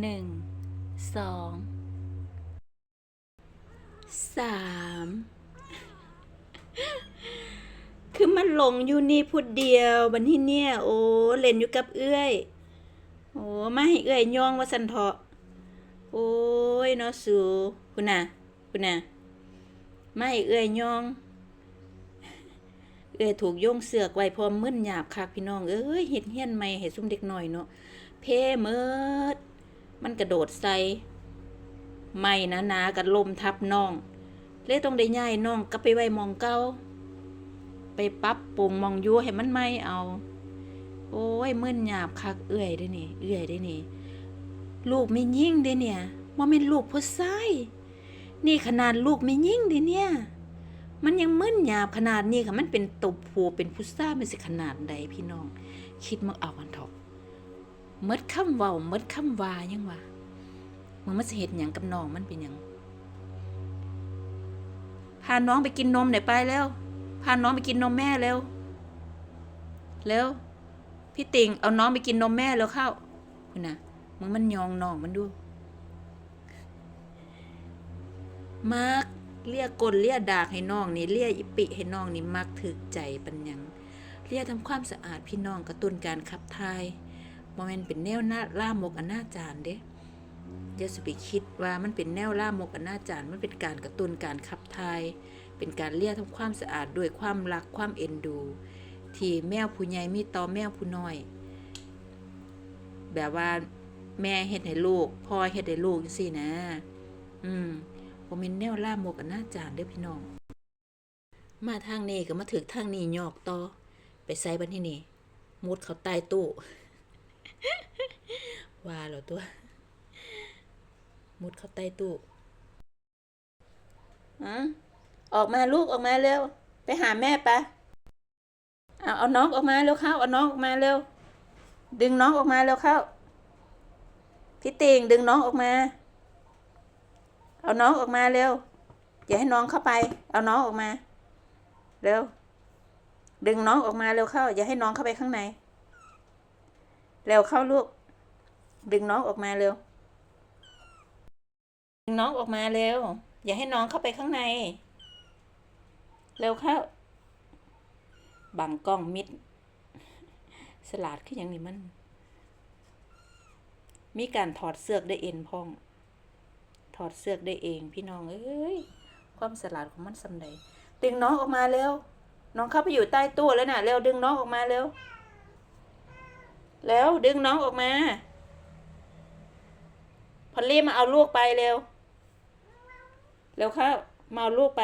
หนึ่งสองสามคือมันหลงอยู่นี่พูดเดียวบันที่เนี่ย โอ้เล่นอยู่กับเอื้อยโอ้มาให้เอื้อยย่องว่าสันเถาะโอ้ยเนาะสูคุณน่ะคุณน่ะมาให้เอื้อยย่องเอ้ยถูกโยงเสือกไว้พร้อมมึนหยาบคักพี่น้องเอ้ยเฮ็ดเฮี้ยนใหม่ให้ซุ่มเด็กหน้อยเนาะเพ่เมิด มันกระโดดใส่ไม่นะนากับลมทับน้อง เลยต้องได้ย้ายน้องกลับไปไว้มองเก่าไปปับปรุงมองยู่ให้มันไม่เอา โอ้ยมึนหยาบคักเอื้อยเด้นี่ เอื้อยเด้นี่ ลูกไม่ยิ่งเด้เนี่ยบ่แม่นลูกผู้ชายนี่ขนาดลูกไม่ยิ่งด้เนี่ย มันยังมึนหยาบขนาดนี้ค่ะ มันเป็นตบผัวเป็นผู้ซ่ามันสิขนาดใดพี่น้อง คิดมาเอากันถอะเมดคำเว้าเมดคำวายังวะมึงมันสิเฮ็ดหยังกับน้องมันเป็นหยังพาน้องไปกินนมหน่อยไปแล้วพาน้องไปกินนมแม่เร็วเร็วพี่ติ่งเอาน้องไปกินนมแม่แล้วเข้าคุณนะมึงมันยองน้องมันดูมักเลียกลเลียดากให้น้องนี่เลียอิปิให้น้องนี่มักถึกใจปัญญังเลียทำความสะอาดพี่น้องกระตุ้นการขับถ่าย บ่แม่นเป็นแนวหน้าล่ามกอนาจารเด้อย่าสิไปคิดว่ามันเป็นแนวล่ามกอนาจารมันเป็นการกระตุ้นการขับถ่าย เป็นการเลียทำความสะอาดด้วยความรักความเอ็นดู ที่แมวผู้ใหญ่มีต่อแมวผู้น้อย แบบว่าแม่เฮ็ดให้ลูกพ่อเฮ็ดให้ลูกจังซี่นะ อืมบ่แม่นแนวล่ามกอนาจารเด้อพี่น้อง มาทางนี้ก็มาถึกทางนี้ยอกต่อ ไปใส่บันที่นี่มุดเขาใต้ตู้ ว่าแล้วตัว มุดเข้าใต้ตู้อออกมาลูกออกมาเร็ว ไปหาแม่ปะเอาเอาน้องออกมาเร็วเข้าเอาน้องออกมาเร็ว ดึงน้องออกมาเร็วเข้า พี่ติงดึงน้องออกมา เอาน้องออกมาเร็ว อย่าให้น้องเข้าไป เอาน้องออกมา เร็ว ดึงน้องออกมาเร็วเข้า อย่าให้น้องเข้าไปข้างใน เร็วเข้าลูก ดึงน้องออกมาเร็ว ดึงน้องออกมาเร็ว อย่าให้น้องเข้าไปข้างใน เร็วเข้า บังกล้องมิด สลัดขึ้นอย่างนี้มัน มีการถอดเสือกได้เอ็นพอง ถอดเสือกได้เอง พี่น้อง เอ้ย ความสลัดของมันสำใดดึงน้องออกมาเร็ว น้องเข้าไปอยู่ใต้ตู้แล้วน่ะ เร็วดึงน้องออกมาเร็ว แล้วดึงน้องออกมา พอลลี่มาเอาลูกไปเร็ว เร็วเข้ามาเอาลูกไป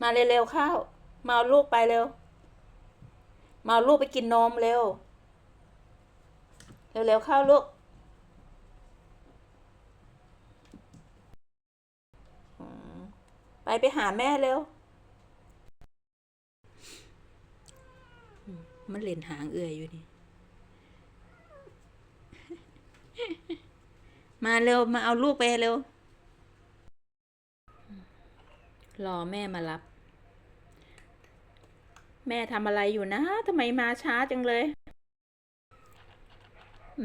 มาเร็วๆเข้ามาเอาลูกไปเร็ว มาเอาลูกไปกินนมเร็ว เร็วๆเข้าลูกไปไปหาแม่เร็ว มันเล่นหางเอื่อยอยู่นี่ มาเร็วมาเอาลูกไปเร็ว รอแม่มารับ แม่ทำอะไรอยู่นะทำไมมาช้าจังเลย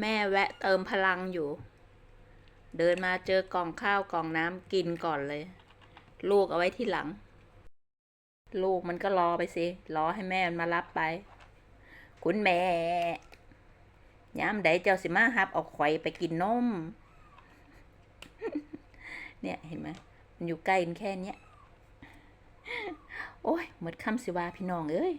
แม่แวะเติมพลังอยู่ เดินมาเจอกล่องข้าวกล่องน้ำกินก่อนเลย ลูกเอาไว้ที่หลัง ลูกมันก็รอไปสิ รอให้แม่มันมารับไป คุณแม่ยามใดเจ้าสิมาฮับเอาข่อยไปกินนม เนี่ยเห็นไหมมันอยู่ใกล้กันแค่เนี้ย โอ้ยหมดคำสิว่าพี่น้องเอ้ย